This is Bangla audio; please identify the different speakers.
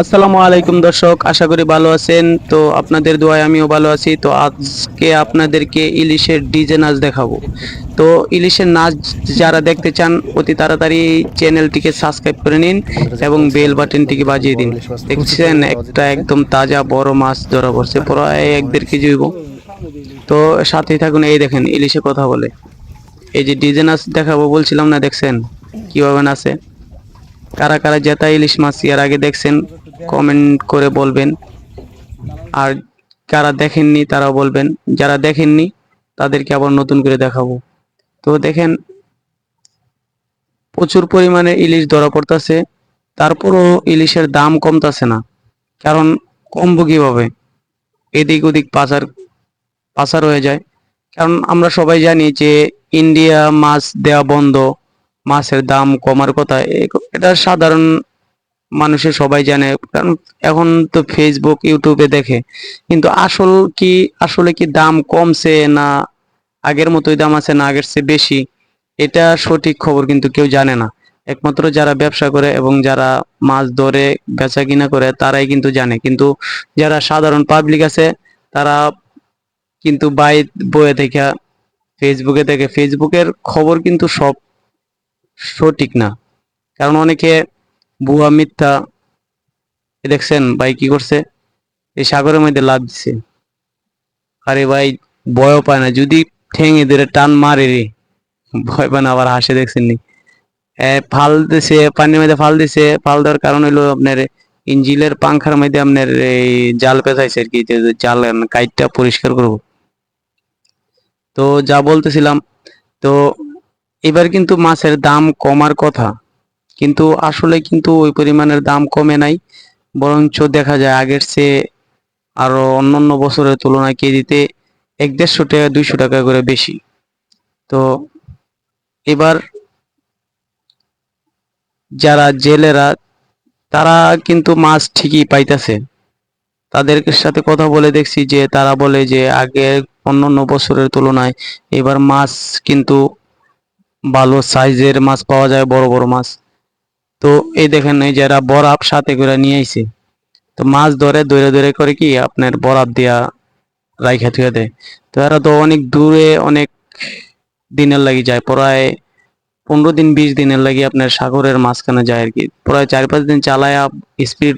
Speaker 1: আসসালামু আলাইকুম দর্শক, আশা করি ভালো আছেন। তো আপনাদের দোয়ায় আমিও ভালো আছি। তো আজকে আপনাদেরকে ইলিশের ডিজে নাচ দেখাবো। তো ইলিশের নাচ যারা দেখতে চান, অতি তাড়াতাড়ি চ্যানেলটিকে সাবস্ক্রাইব করে নিন এবং বেল বাটনটিকে বাজিয়ে দিন। দেখছেন, একটা একদম তাজা বড় মাছ ধরা পড়ছে। প্রায় এক দেড় কেজি হইব। তো সাথেই থাকুন, এই দেখেন, ইলিশে কথা বলে। এই যে ডিজে নাচ দেখাবো বলছিলাম না, দেখছেন? কীভাবে নাচে? কারা কারা জেতা ইলিশ মাছ এর আগে দেখছেন কমেন্ট করে বলবেন। আর কারা দেখেননি তারা বলবেন, যারা দেখেননি তাদেরকে আবার নতুন করে দেখাবো। তো দেখেন, প্রচুর পরিমাণে ইলিশ ধরা পড়তেছে, তারপরও ইলিশের দাম কমতাছে না, কারণ কমবো কীভাবে? এদিক ওদিক পাচার পাচার হয়ে যায়। কারণ আমরা সবাই জানি যে ইন্ডিয়া মাছ দেওয়া বন্ধ মাছের দাম কমার কথা এটা সাধারণ মানুষের সবাই জানে, কারণ এখন তো ফেসবুক ইউটিউবে দেখে। কিন্তু আসল কি, আসলে কি দাম কমছে না আগের মতোই দাম আছে না আগের চেয়ে বেশি, এটা সঠিক খবর কিন্তু কেউ জানে না। একমাত্র যারা ব্যবসা করে এবং যারা মাছ ধরে বেচা কিনা করে, তারাই কিন্তু জানে। কিন্তু যারা সাধারণ পাবলিক আছে, তারা কিন্তু বাই বইয়ে থেকে ফেসবুকে দেখে। ফেসবুকের খবর কিন্তু সব সঠিক না। কারণ অনেকে ভুয়া মিথ্যা দেখছেন, ভাই কি করছে? এই সাগরের মধ্যে লাভ দিছে। আরে ভাই, ভয়ও পায় না। যদি ঠেঙে ধরে টান মারে রে, ভয় পায় না, আবার হাসে দেখছেন নি ফাল দিছে, পানির মধ্যে ফাল দিছে। ফাল দেওয়ার কারণ হলো আপনার ইঞ্জিলের পাংখার মধ্যে আপনার এই জাল পেঁচাইছে আর কি জাল কাইটটা পরিষ্কার করব। তো যা বলতেছিলাম, তো এবার কিন্তু মাছের দাম কমার কথা। কিন্তু আসলে কিন্তু ওই পরিমাণের দাম কমে নাই, বরঞ্চ দেখা যায় আগের চেয়ে আরও অন্যান্য বছরের তুলনায় কেজিতে এক দেড়শো টাকা, দুইশো টাকা করে বেশি। তো এবার যারা জেলেরা, তারা কিন্তু মাছ ঠিকই পাইতেছে। তাদের সাথে কথা বলে দেখছি যে, তারা বলে যে, আগে অন্যান্য বছরের তুলনায় এবার মাছ কিন্তু ভালো সাইজের মাছ পাওয়া যায়, বড় বড় মাছ। তো এই দেখেন, এই যারা বরাব সাথে করে নিয়ে আইছে। তো মাছ ধরে ধরে ধরে করে কি আপনার বরাব দিয়া রাইখা থুয়ে দেয়। তো এরা তো অনেক দূরে, অনেক দিনের লাগি যায়। প্রায় পনেরো দিন, বিশ দিনের লাগি আপনার সাগরের মাঝখানে যায় আর কি। প্রায় চার পাঁচ দিন চালায়া স্পিড